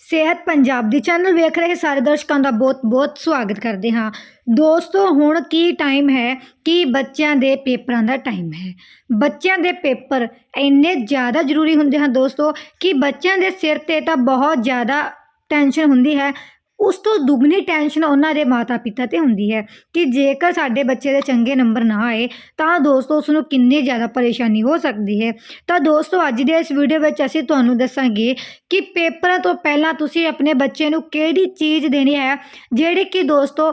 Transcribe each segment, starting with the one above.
ਸਿਹਤ ਪੰਜਾਬ ਦੀ ਚੈਨਲ ਵੇਖ ਰਹੇ ਸਾਰੇ ਦਰਸ਼ਕਾਂ ਦਾ ਬਹੁਤ-ਬਹੁਤ ਸਵਾਗਤ ਕਰਦੇ ਹਾਂ। ਦੋਸਤੋ, ਹੁਣ ਕੀ ਟਾਈਮ ਹੈ? ਕਿ ਬੱਚਿਆਂ ਦੇ ਪੇਪਰਾਂ ਦਾ ਟਾਈਮ ਹੈ? ਬੱਚਿਆਂ ਦੇ ਪੇਪਰ ਇੰਨੇ ਜ਼ਿਆਦਾ ਜ਼ਰੂਰੀ ਹੁੰਦੇ ਹਨ ਦੋਸਤੋ ਕਿ ਬੱਚਿਆਂ ਦੇ ਸਿਰ ਤੇ ਤਾਂ ਬਹੁਤ ਜ਼ਿਆਦਾ ਟੈਨਸ਼ਨ ਹੁੰਦੀ ਹੈ। ਉਸ ਤੋਂ ਦੁੱਗਣੀ ਟੈਨਸ਼ਨ ਉਹਨਾਂ ਦੇ ਮਾਤਾ-ਪਿਤਾ ਤੇ ਹੁੰਦੀ ਹੈ ਕਿ ਜੇਕਰ ਸਾਡੇ ਬੱਚੇ ਦੇ ਚੰਗੇ ਨੰਬਰ ਨਾ ਆਏ, ਤਾਂ ਦੋਸਤੋ ਉਸ ਨੂੰ ਕਿੰਨੀ ਜ਼ਿਆਦਾ ਪਰੇਸ਼ਾਨੀ ਹੋ ਸਕਦੀ ਹੈ। ਤਾਂ ਦੋਸਤੋ ਅੱਜ ਦੇ ਇਸ ਵੀਡੀਓ ਵਿੱਚ ਅਸੀਂ ਤੁਹਾਨੂੰ ਦੱਸਾਂਗੇ ਕਿ ਪੇਪਰਾਂ ਤੋਂ ਪਹਿਲਾਂ ਤੁਸੀਂ ਆਪਣੇ ਬੱਚੇ ਨੂੰ ਕਿਹੜੀ ਚੀਜ਼ ਦੇਣੀ ਹੈ, ਜਿਹੜੀ ਕਿ ਦੋਸਤੋ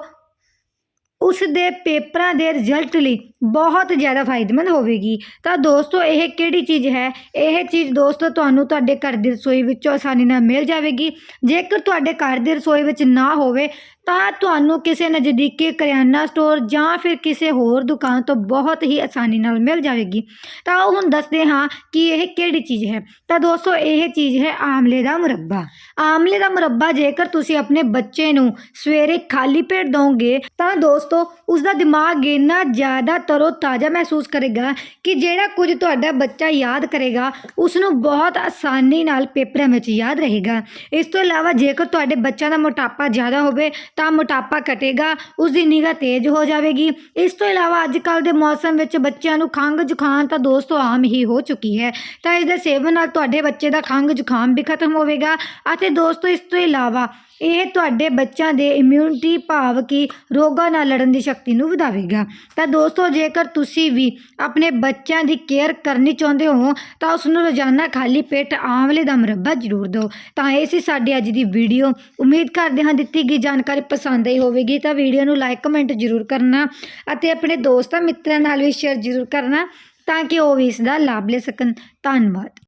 ਉਸ ਦੇ ਪੇਪਰਾਂ ਦੇ ਰਿਜ਼ਲਟ ਲਈ ਬਹੁਤ ਜ਼ਿਆਦਾ ਫਾਇਦੇਮੰਦ ਹੋਵੇਗੀ। ਤਾਂ ਦੋਸਤੋ, ਇਹ ਕਿਹੜੀ ਚੀਜ਼ ਹੈ? ਇਹ ਚੀਜ਼ ਦੋਸਤੋ, ਤੁਹਾਨੂੰ ਤੁਹਾਡੇ ਘਰ ਦੀ ਰਸੋਈ ਵਿੱਚੋਂ ਆਸਾਨੀ ਨਾਲ ਮਿਲ ਜਾਵੇਗੀ। ਜੇਕਰ ਤੁਹਾਡੇ ਘਰ ਦੀ ਰਸੋਈ ਵਿੱਚ ਨਾ ਹੋਵੇ ਤਾਂ ਤੁਹਾਨੂੰ ਕਿਸੇ ਨਜ਼ਦੀਕੀ ਕਰਿਆਨਾ ਸਟੋਰ ਜਾਂ ਫਿਰ ਕਿਸੇ ਹੋਰ ਦੁਕਾਨ ਤੋਂ ਬਹੁਤ ਹੀ ਆਸਾਨੀ ਨਾਲ ਮਿਲ ਜਾਵੇਗੀ। ਤਾਂ ਉਹ ਹੁਣ ਦੱਸਦੇ ਹਾਂ ਕਿ ਇਹ ਕਿਹੜੀ ਚੀਜ਼ ਹੈ। ਤਾਂ ਦੋਸਤੋ, ਇਹ ਚੀਜ਼ ਹੈ ਆਮਲੇ ਦਾ ਮੁਰੱਬਾ। ਆਮਲੇ ਦਾ ਮੁਰੱਬਾ ਜੇਕਰ ਤੁਸੀਂ ਆਪਣੇ ਬੱਚੇ ਨੂੰ ਸਵੇਰੇ ਖਾਲੀ ਪੇਟ ਦੋਗੇ ਤਾਂ ਦੋਸਤੋ ਉਸ ਦਾ ਦਿਮਾਗ ਇੰਨਾ ਜ਼ਿਆਦਾ ਤਰੋ ਤਾਜ਼ਾ ਮਹਿਸੂਸ ਕਰੇਗਾ ਕਿ ਜਿਹੜਾ ਕੁਝ ਤੁਹਾਡਾ ਬੱਚਾ ਯਾਦ ਕਰੇਗਾ ਉਸ ਨੂੰ ਬਹੁਤ ਆਸਾਨੀ ਨਾਲ ਪੇਪਰਾਂ ਵਿੱਚ ਯਾਦ ਰਹੇਗਾ। ਇਸ ਤੋਂ ਇਲਾਵਾ ਜੇਕਰ ਤੁਹਾਡੇ ਬੱਚਿਆਂ ਦਾ ਮੋਟਾਪਾ ਜ਼ਿਆਦਾ ਹੋਵੇ ਤਾਂ ਮੋਟਾਪਾ ਘਟੇਗਾ ਉਸ ਦੀ ਨਿਗਾਹ ਤੇਜ਼ ਹੋ ਜਾਵੇਗੀ। ਇਸ ਤੋਂ ਇਲਾਵਾ ਅੱਜ ਕੱਲ੍ਹ ਦੇ ਮੌਸਮ ਵਿੱਚ ਬੱਚਿਆਂ ਨੂੰ ਖੰਘ ਜ਼ੁਕਾਮ ਤਾਂ ਦੋਸਤੋ ਆਮ ਹੀ ਹੋ ਚੁੱਕੀ ਹੈ। ਤਾਂ ਇਸ ਦੇ ਸੇਵਨ ਨਾਲ ਤੁਹਾਡੇ ਬੱਚੇ ਦਾ ਖੰਘ ਜ਼ੁਕਾਮ ਵੀ ਖਤਮ ਹੋਵੇਗਾ ਅਤੇ ਦੋਸਤੋ ਇਸ ਤੋਂ ਇਲਾਵਾ ਇਹ ਤੁਹਾਡੇ ਬੱਚਿਆਂ ਦੇ ਇਮਿਊਨਿਟੀ ਭਾਵ ਕਿ ਰੋਗਾਂ ਨਾਲ ਲੜਨ ਦੀ ਸ਼ਕਤੀ ਨੂੰ ਵਧਾਵੇਗਾ। ਤਾਂ ਦੋਸਤੋ ਜੇਕਰ ਤੁਸੀਂ ਵੀ ਆਪਣੇ ਬੱਚਿਆਂ ਦੀ ਕੇਅਰ ਕਰਨੀ ਚਾਹੁੰਦੇ ਹੋ, ਤਾਂ ਉਸ ਨੂੰ ਰੋਜ਼ਾਨਾ ਖਾਲੀ ਪੇਟ ਆਮਲੇ ਦਾ ਮੁਰੱਬਾ ਜ਼ਰੂਰ ਦਿਓ। ਤਾਂ ਇਹ ਸੀ ਸਾਡੀ ਅੱਜ ਦੀ ਵੀਡੀਓ। ਉਮੀਦ ਕਰਦੇ ਹਾਂ ਦਿੱਤੀ ਗਈ ਜਾਣਕਾਰੀ ਪਸੰਦ ਆਈ ਹੋਵੇਗੀ ਤਾਂ ਵੀਡੀਓ ਨੂੰ ਲਾਈਕ ਕਮੈਂਟ ਜ਼ਰੂਰ ਕਰਨਾ ਅਤੇ ਆਪਣੇ ਦੋਸਤਾਂ ਮਿੱਤਰਾਂ ਨਾਲ ਵੀ ਸ਼ੇਅਰ ਜ਼ਰੂਰ ਕਰਨਾ ਤਾਂ ਕਿ ਉਹ ਵੀ ਇਸ ਦਾ ਲਾਭ ਲੈ ਸਕਣ। ਧੰਨਵਾਦ।